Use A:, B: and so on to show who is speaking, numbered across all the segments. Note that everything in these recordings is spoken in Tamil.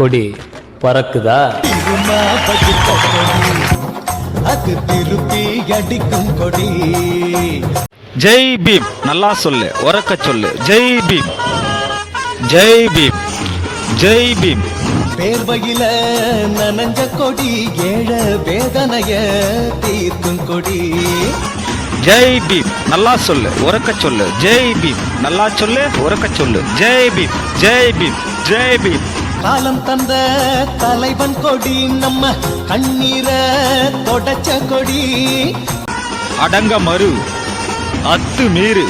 A: கொடி பறக்குதா?
B: அது திருப்பி அடிக்கும் கொடி.
C: ஜெய் பீம். நல்லா சொல்லு உறக்க சொல்லு. ஜெய் பீம். ஜெய் பீம். ஜெய் பீம்.
B: பேர்வையில நனஞ்ச கொடி ஏழ வேதனைய தீர்க்கும் கொடி.
C: ஜெய் பீம். நல்லா சொல்லு உறக்க சொல்லு. ஜெய் பீம். நல்லா சொல்லு உறக்க சொல்லு. ஜெய் பீம். ஜெய் பீம். ஜெய் பீம்.
B: காலம் தந்த தலைவன் கொடி நம்ம கண்ணீரை தொடச்ச கொடி.
C: அடங்க மறு அத்து மீறு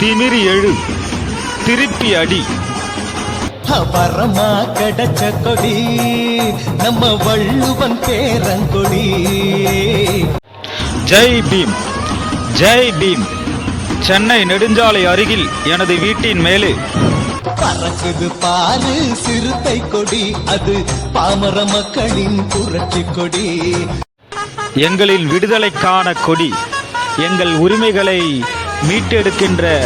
C: திமிரி எழு திருப்பி அடி.
B: வரமா கிடைச்ச கொடி நம்ம வள்ளுவன் பேரங்கொடி.
C: ஜெய் பீம் ஜெய் பீம். சென்னை நெடுஞ்சாலை அருகில் எனது வீட்டின் மேலே
B: பறக்குது பாரு சிறுத்தை கொடி. அது பாமர மக்களின் புரட்சி கொடி.
C: எங்களின் விடுதலைக்கான கொடி. எங்கள் உரிமைகளை மீட்டெடுக்கின்ற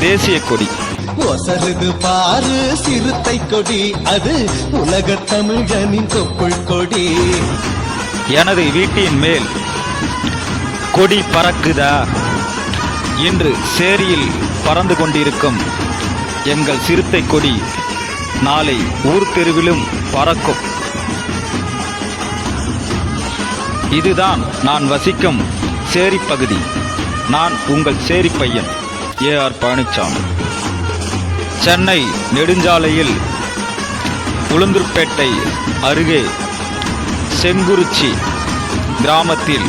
C: தேசிய கொடி.
B: ஒசருது பாரு சிறுத்தை கொடி. அது உலக தமிழனின் தொப்புள் கொடி.
C: எனது வீட்டின் மேல் கொடி பறக்குதா? இன்று சேரியில் பறந்து கொண்டிருக்கும் எங்கள் சிறுத்தை கொடி நாளை ஊர் தெருவிலும் பறக்கும். இதுதான் நான் வசிக்கும் சேரி பகுதி. நான் உங்கள் சேரி பையன் ஏ ஆர் பழனிசாமி சென்னை நெடுஞ்சாலையில் உளுந்தூர்பேட்டை அருகே செங்குறிச்சி கிராமத்தில்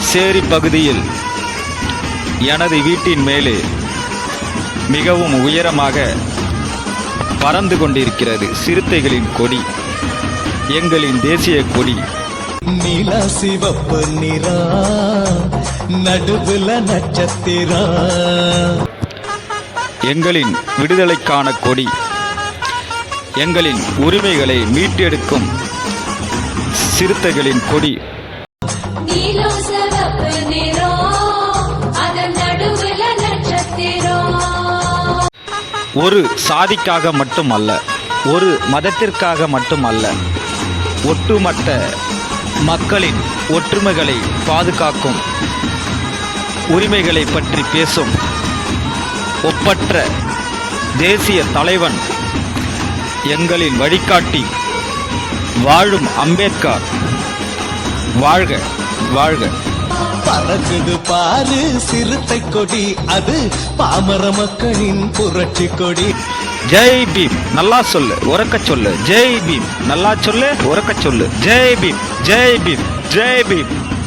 C: சேரி பகுதியில் எனது வீட்டின் மேலே மிகவும் உயரமாக பறந்து கொண்டிருக்கிறது சிறுத்தைகளின் கொடி எங்களின் தேசிய கொடி.
B: நீல சிவப்பு நிறா நடுவுல நட்சத்திரம்
C: எங்களின் விடுதலைக்கான கொடி எங்களின் உரிமைகளை மீட்டெடுக்கும் சிறுத்தைகளின் கொடி.
D: நீலம் சிவப்பு நிறம்
C: ஒரு சாதிக்காக மட்டுமல்ல ஒரு மதத்திற்காக மட்டுமல்ல ஒட்டுமொத்த மக்களின் ஒற்றுமைகளை பாதுகாக்கும் உரிமைகளை பற்றி பேசும் ஒப்பற்ற தேசிய தலைவன் எங்களின் வழிகாட்டி வாழும் அம்பேத்கர். வாழ்க வாழ்க.
B: பறக்குது பாரு சிறுத்தை கொடி. அது பாமர மக்களின் புரட்சி கொடி.
C: ஜெய் பீம் நல்லா சொல்லு உறக்க சொல்லு. ஜெய் பீம் நல்லா சொல்லு உறக்க சொல்லு. ஜெய் பீம் ஜெய் பீம் ஜெய் பீம்.